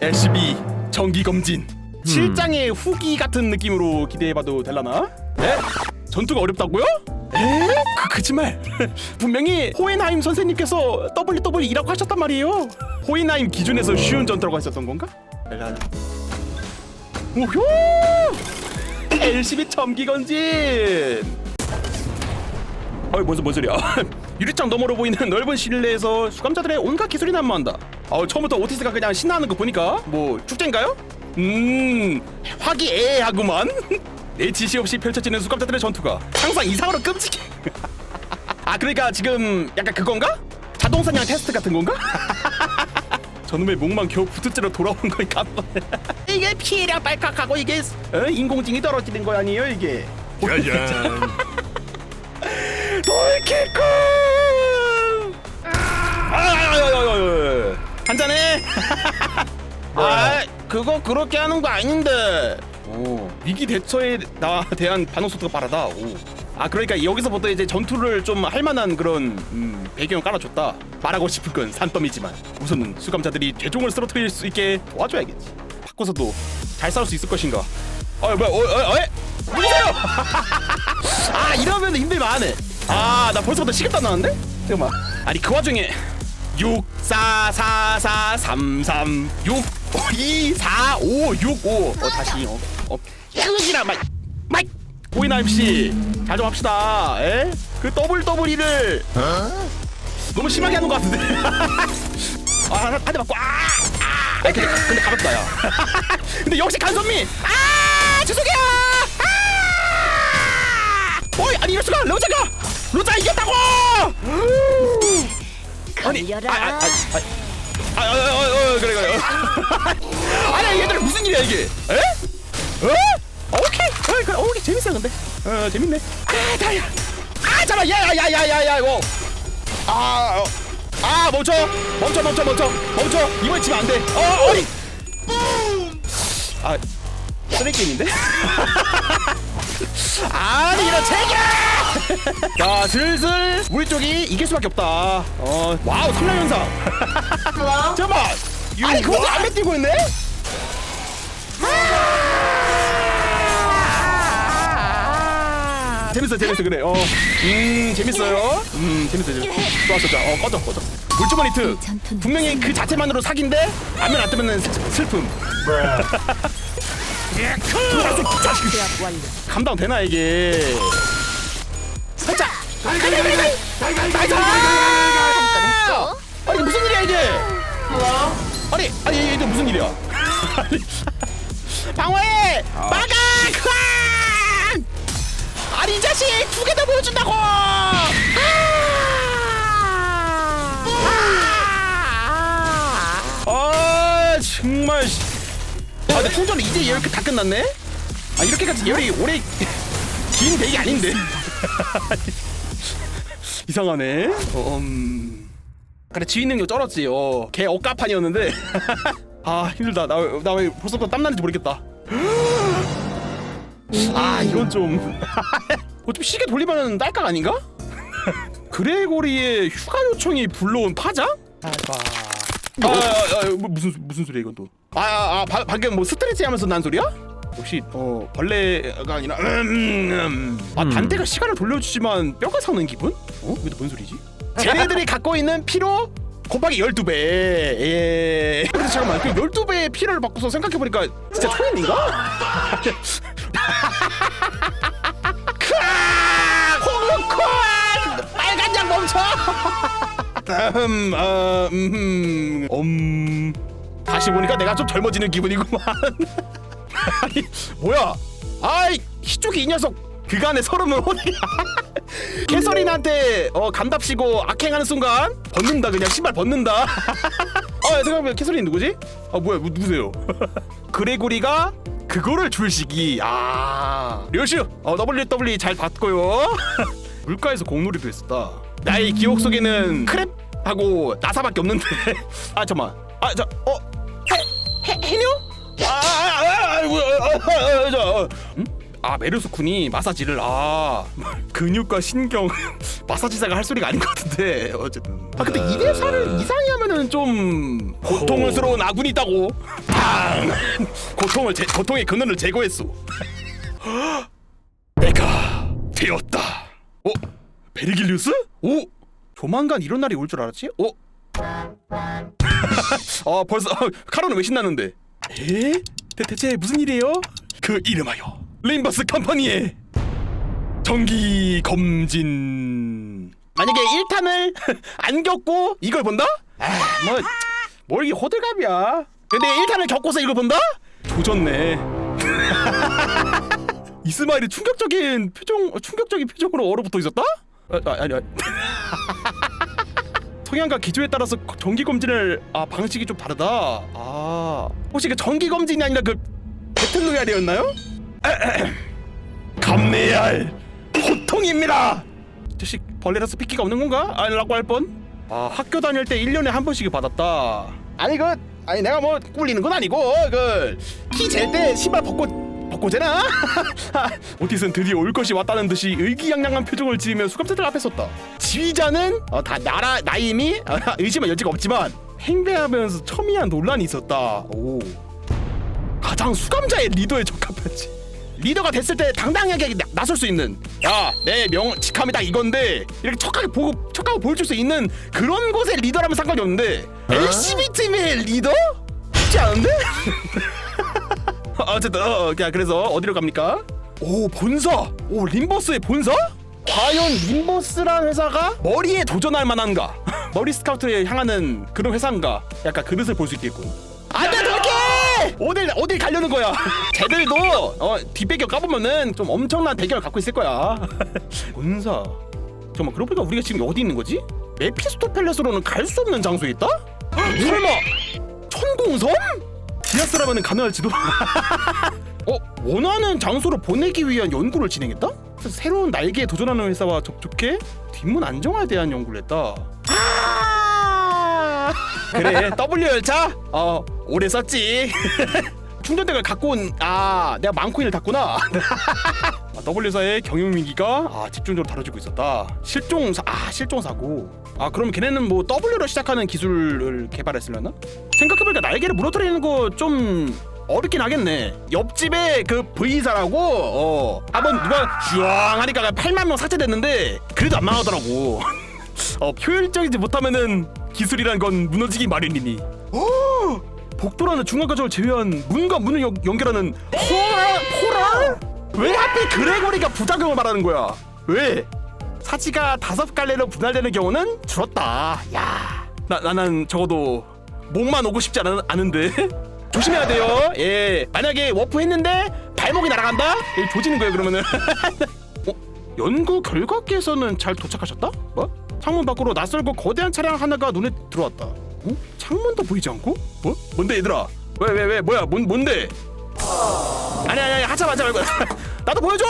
LCB 정기 검진 실장의 후기 같은 느낌으로 기대해봐도 될라나? 네? 전투가 어렵다고요? 에? 그 거짓말 분명히 호hen하임 선생님께서 WW2라고 하셨단 말이에요 호hen하임 기준에서 쉬운 전투라고 하셨던 건가? 랄라. 오효 LCB 점기 검진 어이 뭔, 뭔 소리야 유리창 너머로 보이는 넓은 실내에서 수감자들의 온갖 기술이 난무한다 어, 처음부터 오티스가 그냥 신나는 거 보니까 뭐 축제인가요? 음 화기애애하구만 내 지시 없이 펼쳐지는 수감자들의 전투가 항상 이상으로 끔찍해 아 그러니까 지금 약간 그건가? 자동사냥 테스트 같은 건가? 저놈의 목만 겨우 부트째로 돌아온 거니까 이게 피해량 빨칵하고 이게 어? 인공지능이 떨어지는 거 아니에요 이게 짜잔. 돌키콘 아야야야야 한잔해. 아 그거 그렇게 하는 거 아닌데. 오. 위기 대처에 나 대한 반응 속도가 빠르다. 오. 아 그러니까 여기서부터 이제 전투를 좀 할 만한 그런 음, 배경을 깔아줬다. 말하고 싶은 건 산더미지만 우선은 수감자들이 죄종을 쓰러뜨릴 수 있게 도와줘야겠지. 바꿔서도 잘 싸울 수 있을 것인가? 어 뭐야 어, 어, 어, 에? 누구세요? 아 이러면 힘들만하네 아나 벌써부터 안 나는데? 잠깐만. 아니 그 와중에 6 4 4 4 3 3 6 2 4 5 6 5 어, 다시 어, 어. 흑이라 마이 마이 보이나 MC 잘좀 합시다. 에? 그 더블 더블 이를. 너무 심하게 하는 것 같은데. 아 한 대 맞고 아! 아! 아니, 근데, 근데 가볍다 야. 근데 역시 간선미. 아 죄송해요. 아. 어이 아니 이럴 수가. 로자가. 로자 이겼다고 아니 아, 아, 아, 아, 아, 어, 어, 어, 그래 그래 아니 얘들 무슨 일이야 이게 에? 어? 오케이 그래 그래 오케이 재밌어 근데 어 재밌네 아 다야 아 잠깐 야야야야야야 이거 아 어. 아 멈춰 멈춰 멈춰 멈춰 멈춰 이번에 치면 안돼 어 어이 아 쓰레기인데? 아니 이런 책이야 자 슬슬 우리 쪽이 이길 수밖에 없다. 어 와우 상남현상 잠깐만. 아니 그것도 안 맺히고 있네? 재밌어 재밌어 그래. 어음 재밌어요. 음 재밌어 재밌어 좋았어 좋아 어 꺼져 꺼져. 물주머니 특 전투는 분명히 그 자체만으로 사기인데 안면 안 뜨면 슬픔. 제압 완료. 감당 되나 이게 무슨 일이야. 방어해! 막아! 크란 아니 이 자식! 두 개 다 보여준다고! 아! 아! 정말. 씨. 아 근데 충전이 이제 이렇게 다 끝났네? 아 이렇게까지 열이 오래 긴 대기 아닌데? 이상하네. 어, 음... 그래 지휘 능력 쩔었지. 어 걔 억가판이었는데 아 힘들다 나나왜 벌써부터 땀나는지 모르겠다 아 이건 좀 어차피 시계 돌리면은 딸깍 아닌가? 그레고리의 휴가 요청이 불러온 파장? 아까 아, 아, 아, 뭐, 무슨 무슨 소리야 이건 또? 아, 아, 아 바, 방금 뭐 스트레치 하면서 난 소리야? 혹시 어 벌레가 아니라 음, 음. 아 단대가 시간을 돌려주지만 뼈가 사는 기분? 어? 이게 뭔 소리지? 쟤네들이 갖고 있는 피로 곱하기 12배 예 근데 잠깐만 그 12배의 피를 바꿔서 생각해 보니까 진짜 초인인가? 크아! 홍콩! 빨간 양 멈춰! 음, 아, 음, 음. 다시 보니까 내가 좀 젊어지는 기분이구만. 아니, 뭐야? 아이, 희쪽이 이 녀석 그간의 서름을 호냐? 캐서린한테 어 감답시고 악행하는 순간 벗는다 그냥 신발 벗는다. 어 생각해보면 캐서린 누구지? 아 뭐야 뭐, 누구세요? 그레고리가 그거를 줄 시기 아 료슈 어 WWE 잘 봤고요. 물가에서 공놀이도 했었다. 나의 기억 속에는 크랩 하고 나사밖에 없는데. 아 잠만. 아저어 해, 해, 해녀? 아, 아, 아, 아이고, 아, 아, 아, 저, 어. 음? 아 메르스 군이 마사지를 아 근육과 신경 마사지사가 할 소리가 아닌 것 같은데 어쨌든 아 근데 이 대사를 이상히 하면은 좀 고통스러운 아군이 있다고. 당 고통을 제, 고통의 근원을 제거했소. 내가 되었다. 어? 베르길리우스? 오? 조만간 이런 날이 올 줄 알았지? 어? 아 벌써 아, 카로는 왜 신나는데? 에? 대, 대체 무슨 일이에요? 그 이름하여 림버스 컴퍼니의 정기 검진 만약에 1탄을 안 겪고 이걸 본다? 아뭐 뭘 이게 호들갑이야 근데 1탄을 겪고서 이걸 본다? 조졌네 이스마일이 충격적인 표정 충격적인 표정으로 얼어붙어 있었다? 아, 아, 아니 아니 성향과 기조에 따라서 정기 검진을 아 방식이 좀 다르다. 아 혹시 그 정기 검진이 아니라 그 배틀로얄이었나요? 감내해야 할 고통입니다. 자식 벌레라서 핏기가 없는 건가? 아니라고 할 뻔. 아 학교 다닐 때 1년에 한 번씩 받았다. 아니 그 아니 내가 뭐 꿀리는 건 아니고 그키 잴때 신발 벗고 벗고 재나? 오티슨 드디어 올 것이 왔다는 듯이 의기양양한 표정을 지으며 수감자들 앞에 섰다. 지휘자는 어, 다 나라 나임이 어, 의심할 여지가 없지만 행배하면서 첨예한 논란이 있었다. 오. 가장 수감자의 리더에 적합하지. 리더가 됐을 때 당당하게 나, 나설 수 있는 야 내 명 직함이다 이건데 이렇게 척하게 보고 척하고 보여줄 수 있는 그런 곳의 리더라면 상관이 없는데 LCB 팀의 리더 쉽지 않은데? 어쨌든 어, 야 그래서 어디로 갑니까? 오 본사 오 림버스의 본사? 과연 림버스란 회사가 머리에 도전할 만한가? 머리 스카우트에 향하는 그런 회사인가? 약간 그릇을 볼 수 있겠군. 돌게! 어딜 가려는 거야? 쟤들도 어 뒷배경 까보면은 좀 엄청난 대결을 갖고 있을 거야. 본사. 잠깐만 그러고 보니까 우리가 지금 어디 있는 거지? 메피스토 팰레스로는 갈 수 없는 장소에 있다? 설마 천공섬? 디아스라면은 가능할지도. 어 원하는 장소로 보내기 위한 연구를 진행했다? 새로운 날개에 도전하는 회사와 접촉해 뒷문 안정화에 대한 연구를 했다. 아 그래 W 열차 어 오래 썼지. 충전대를 갖고 온 아 내가 망코인을 탔구나. 아, W사의 경영 위기가 아, 집중적으로 다뤄지고 있었다. 실종 사, 아 실종 사고. 아 그럼 걔네는 뭐 W로 시작하는 기술을 개발했으려나? 생각해보니까 날개를 무너뜨리는 거 좀 어렵긴 하겠네. 옆집에 그 V사라고 어 한번 누가 슈앙 하니까 8만 명 삭제됐는데 그래도 안 망하더라고. 어 효율적이지 못하면은 기술이란 건 무너지기 마련이니. 어 복도라는 중앙과정을 제외한 문과 문을 연, 연결하는 포라 포라 왜 하필 그레고리가 부작용을 말하는 거야? 왜? 사지가 다섯 갈래로 분할되는 경우는 줄었다. 야, 나 나는 적어도 목만 오고 싶지 않은, 않은데 조심해야 돼요. 예, 만약에 워프 했는데 발목이 날아간다? 예, 조지는 거예요 그러면은. 어? 연구 결과께서는 잘 도착하셨다? 뭐? 창문 밖으로 낯설고 거대한 차량 하나가 눈에 들어왔다. 어? 창문도 보이지 않고? 어? 뭔데 얘들아? 왜 왜 왜 뭐야? 뭔 뭔데? 아니 아니 아니 하자 마자 말고 나도 보여줘.